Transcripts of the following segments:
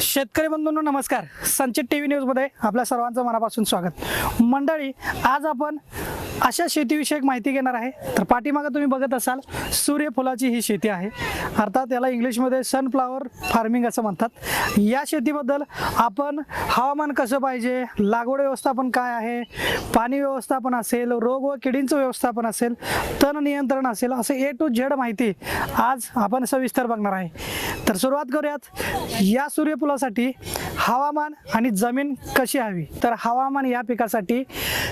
शेतकरी बंधूंनो नमस्कार. संचित टी व्ही न्यूजमध्ये आपल्या सर्वांचं मनापासून स्वागत. मंडळी आज आपण अशा शेतीविषयक माहिती घेणार आहे. तर पाठीमागं तुम्ही बघत असाल सूर्यफुलाची ही शेती आहे. अर्थात याला इंग्लिशमध्ये सनफ्लावर फार्मिंग असं म्हणतात. या शेतीबद्दल आपण हवामान कसं पाहिजे लागवड व्यवस्थापन काय आहे पाणी व्यवस्थापन असेल रोग व किडींचं व्यवस्थापन असेल तण नियंत्रण असेल असं ए टू झेड माहिती आज आपण सविस्तर बघणार आहे. तर सुरुवात करूयात. या सूर्यफुलासाठी हवामान आणि जमीन कशी हवी? तर हवामान या पिकासाठी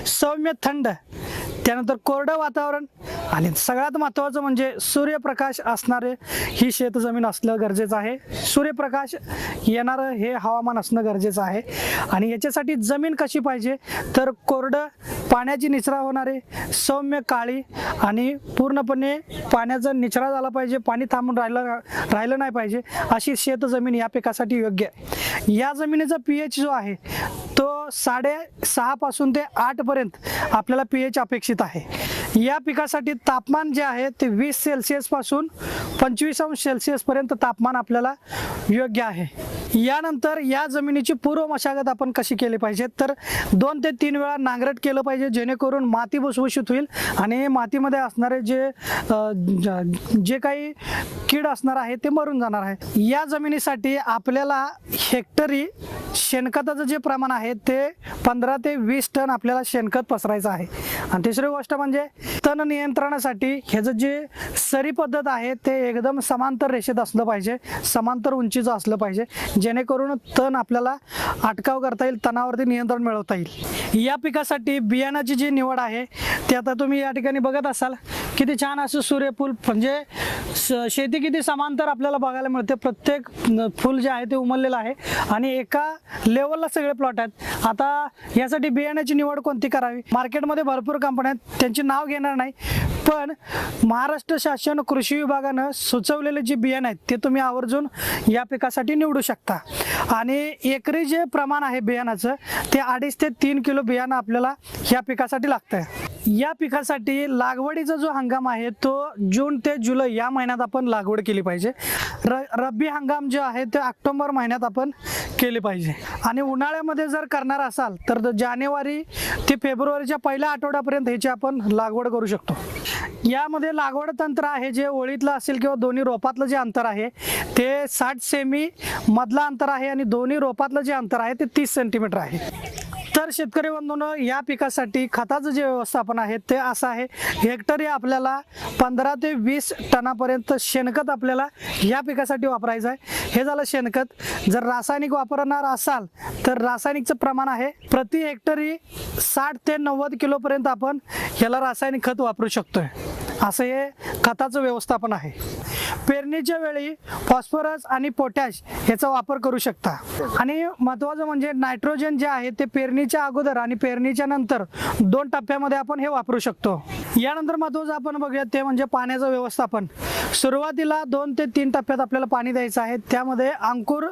सौम्य थंड त्यानंतर कोरडं वातावरण आणि सगळ्यात महत्त्वाचं म्हणजे सूर्यप्रकाश असणारे ही शेतजमीन असणं गरजेचं आहे. सूर्यप्रकाश येणारं हे हवामान असणं गरजेचं आहे. आणि याच्यासाठी जमीन कशी पाहिजे? तर कोरडं पाण्याची निचरा होणारे सौम्य काळी आणि पूर्णपणे पाण्याचा निचरा झाला पाहिजे पाणी थांबून राहिलं राहिलं नाही पाहिजे अशी शेतजमीन या पिकासाठी योग्य आहे. या जमिनीचा पी एच जो आहे तो साडे सहापासून ते आठपर्यंत आपल्याला पी एच अपेक्षित आहे. या पिकासाठी तापमान जे आहे ते वीस सेल्सिअसपासून पंचवीस अंश सेल्सिअसपर्यंत तापमान आपल्याला योग्य आहे. यानंतर या जमिनीची पूर्व मशागत आपण कशी केली पाहिजे? तर दोन ते तीन वेळा नांगरट केलं पाहिजे जेणेकरून माती भुसभुशीत होईल आणि मातीमध्ये असणारे जे ज- जे काही कीड असणार आहे ते मरून जाणार आहे. या जमिनीसाठी आपल्याला हेक्टरी शेणखताचं जे प्रमाण आहे ते पंधरा ते वीस टन आपल्याला शेणखत पसरायचं आहे. आणि तिसरी गोष्ट म्हणजे तण नियंत्रणासाठी ह्याचं जे सरी पद्धत आहे ते एकदम समांतर रेषेत असलं पाहिजे समांतर उंचीचं असलं पाहिजे जेणेकरून तण आपल्याला अटकाव करता येईल तणावरती नियंत्रण मिळवता येईल. या पिकासाठी बियाणाची जी निवड आहे ते आता तुम्ही या ठिकाणी बघत असाल. किती छान असं सूर्यफूल म्हणजे स- शेती किती समांतर आपल्याला बघायला मिळते. प्रत्येक फूल जे आहे ते उमललेलं आहे. आणि एका लेवलला सगळे प्लॉट आहेत. आता यासाठी बियाण्याची निवड कोणती करावी? मार्केटमध्ये भरपूर कंपन्या आहेत. त्यांचे नाव घेणार नाही. पण महाराष्ट्र शासन कृषी विभागानं सुचवलेले जे बियाणं आहेत ते तुम्ही आवर्जून या पिकासाठी निवडू शकता. आणि एकरी जे प्रमाण आहे बियाणाचं ते अडीच ते तीन किलो बियाणं आपल्याला या पिकासाठी लागतं या पिकासाठी लागवडीचा जो हंगाम आहे तो जून ते जुलै या महिन्यात आपण लागवड केली पाहिजे. र रब्बी हंगाम जो आहे ते ऑक्टोबर महिन्यात आपण केली पाहिजे. आणि उन्हाळ्यामध्ये जर करणार असाल तर जानेवारी ते फेब्रुवारीच्या पहिल्या आठवड्यापर्यंत ह्याची आपण लागवड करू शकतो. यामध्ये लागवड तंत्र आहे जे ओळीतलं असेल किंवा दोन्ही रोपातलं जे अंतर आहे ते साठ सेमी मधलं अंतर आहे आणि दोन्ही रोपातलं जे अंतर आहे ते तीस सेंटीमीटर आहे. तर शेतकरी बंधूंनो या पिकासाठी खताचं जे व्यवस्थापन आहे ते असं आहे. हेक्टरी आपल्याला पंधरा ते वीस टनापर्यंत शेणखत आपल्याला या पिकासाठी वापरायचं आहे. हे झालं शेणखत. जर रासायनिक वापरणार असाल तर रासायनिकचं प्रमाण आहे प्रति हेक्टरी साठ ते नव्वद किलोपर्यंत आपण याला रासायनिक खत वापरू शकतोय. असं हे खताचं व्यवस्थापन आहे. पेरणीच्या वेळी फॉस्फरस आणि पोटॅश याचा वापर करू शकता. आणि महत्वाचं म्हणजे नायट्रोजन जे आहे ते पेरणीच्या अगोदर आणि पेरणीच्या नंतर दोन टप्प्यामध्ये आपण हे वापरू शकतो. यानंतर महत्वाचं आपण बघूया ते म्हणजे पाण्याचं व्यवस्थापन. सुरुवातीला दोन ते तीन टप्प्यात आपल्याला पाणी द्यायचं आहे. त्यामध्ये अंकुर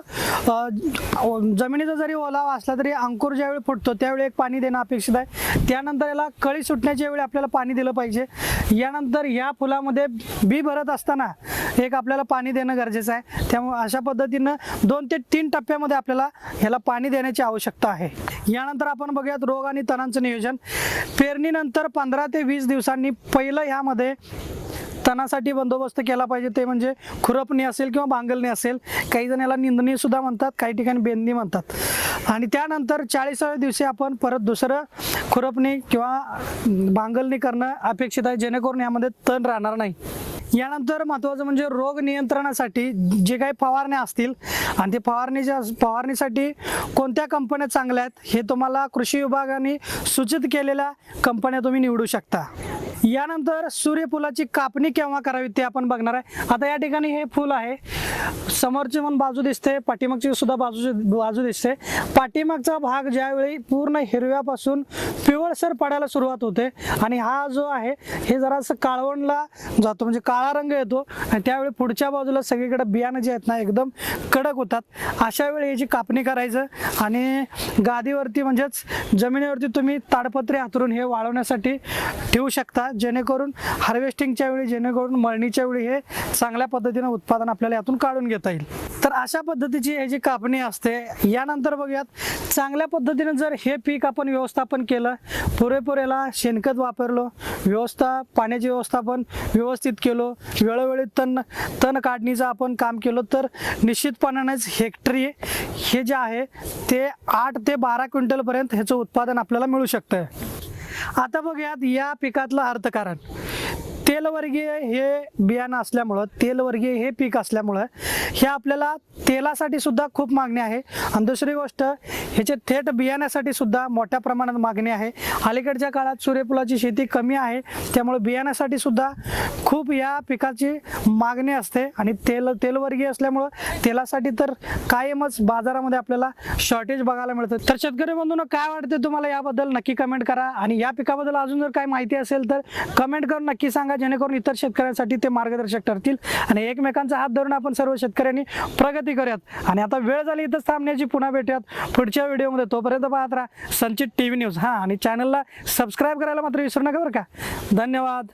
जमिनीचा जरी ओलावा असला तरी अंकुर ज्यावेळी फुटतो त्यावेळी एक पाणी देणं अपेक्षित आहे. त्यानंतर याला कळी सुटण्याच्या वेळी आपल्याला पाणी दिलं पाहिजे. यानंतर या फुलामध्ये बी भरत असताना एक आपल्याला पाणी देणं गरजेचं आहे. त्यामुळे अशा पद्धतीनं दोन ते तीन टप्प्यामध्ये आपल्याला ह्याला पाणी देण्याची आवश्यकता आहे. यानंतर आपण बघूयात रोग आणि तणांचं नियोजन. पेरणीनंतर पंधरा ते वीस दिवसांनी पहिलं ह्यामध्ये तणासाठी बंदोबस्त केला पाहिजे. ते म्हणजे खुरपणी असेल किंवा बांगलणी असेल काही जण याला निंदणी सुद्धा म्हणतात काही ठिकाणी बेंदी म्हणतात. आणि त्यानंतर चाळीसाव्या दिवशी आपण परत दुसरं खुरपणी किंवा बांगलणी करणं अपेक्षित आहे जेणेकरून यामध्ये तण राहणार नाही. यानंतर महत्त्वाचं म्हणजे रोग नियंत्रणासाठी जे काही फवारण्या असतील आणि ते फवारणीच्या फवारणीसाठी कोणत्या कंपन्या चांगल्या आहेत हे तुम्हाला कृषी विभागाने सूचित केलेल्या कंपन्या तुम्ही निवडू शकता. यानंतर सूर्यफुलाची कापणी केव्हा करावी ते आपण बघणार आहे. आता या ठिकाणी हे फुल आहे. समोरची पण बाजू दिसते पाठीमागची सुद्धा बाजू बाजू दिसते. पाठीमागचा भाग ज्यावेळी पूर्ण हिरव्यापासून पिवळसर पडायला सुरुवात होते आणि हा जो आहे हे जरासं काळवणला जातो म्हणजे काळा रंग येतो आणि त्यावेळी पुढच्या बाजूला सगळीकडे बियाणं जे आहेत ना एकदम कडक होतात. अशा वेळी याची कापणी करायचं आणि गादीवरती म्हणजेच जमिनीवरती तुम्ही ताडपत्रे हातरून हे वाळवण्यासाठी ठेवू शकता. जेणेकरून हार्वेस्टिंगच्या वेळी जेणेकरून मळणीच्या वेळी हे चांगल्या पद्धतीनं उत्पादन आपल्याला यातून काढून घेता येईल. तर अशा पद्धतीची हे जी कापणी असते यानंतर बघूयात चांगल्या पद्धतीनं जर हे पीक आपण व्यवस्थापन केलं पुरेपुरेला शेणखत वापरलो व्यवस्था पाण्याची व्यवस्थापन व्यवस्थित केलो वेळोवेळी तण तण काढणीचं आपण काम केलं तर निश्चितपणानेच हेक्टरी हे जे आहे ते आठ ते बारा क्विंटलपर्यंत ह्याचं उत्पादन आपल्याला मिळू शकतं आता बघूयात या पिकातलं अर्थकारण. तेलवर्गीय हे बियाणं असल्यामुळं तेलवर्गीय हे पीक असल्यामुळं हे आपल्याला तेलासाठी सुद्धा खूप मागणी आहे. आणि दुसरी गोष्ट ह्याचे थेट बियाण्यासाठी सुद्धा मोठ्या प्रमाणात मागणी आहे. अलीकडच्या काळात सूर्यफुलाची शेती कमी आहे. त्यामुळे बियाण्यासाठी सुद्धा खूप या पिकाची मागणी असते. आणि तेल तेलवर्गीय असल्यामुळं तेलासाठी तर कायमच बाजारामध्ये आपल्याला शॉर्टेज बघायला मिळतं. तर शेतकरी बंधूंनो काय वाटते तुम्हाला याबद्दल नक्की कमेंट करा. आणि या पिकाबद्दल अजून जर काय माहिती असेल तर कमेंट करून नक्की सांगा. जेणेकरून इतर शेतकऱ्यांसाठी ते मार्गदर्शक ठरतील. आणि एकमेकांचा हात धरून आपण सर्व शेतकऱ्यांनी प्रगती करूयात. आणि आता वेळ झाली इथंच थांबण्याची. पुन्हा भेटूयात. पुढच्या व्हिडिओमध्ये. तोपर्यंत पाहत राहा संचित टी व्ही न्यूज. हां आणि चॅनलला सबस्क्राईब करायला मात्र विसरू नका बरं का. धन्यवाद.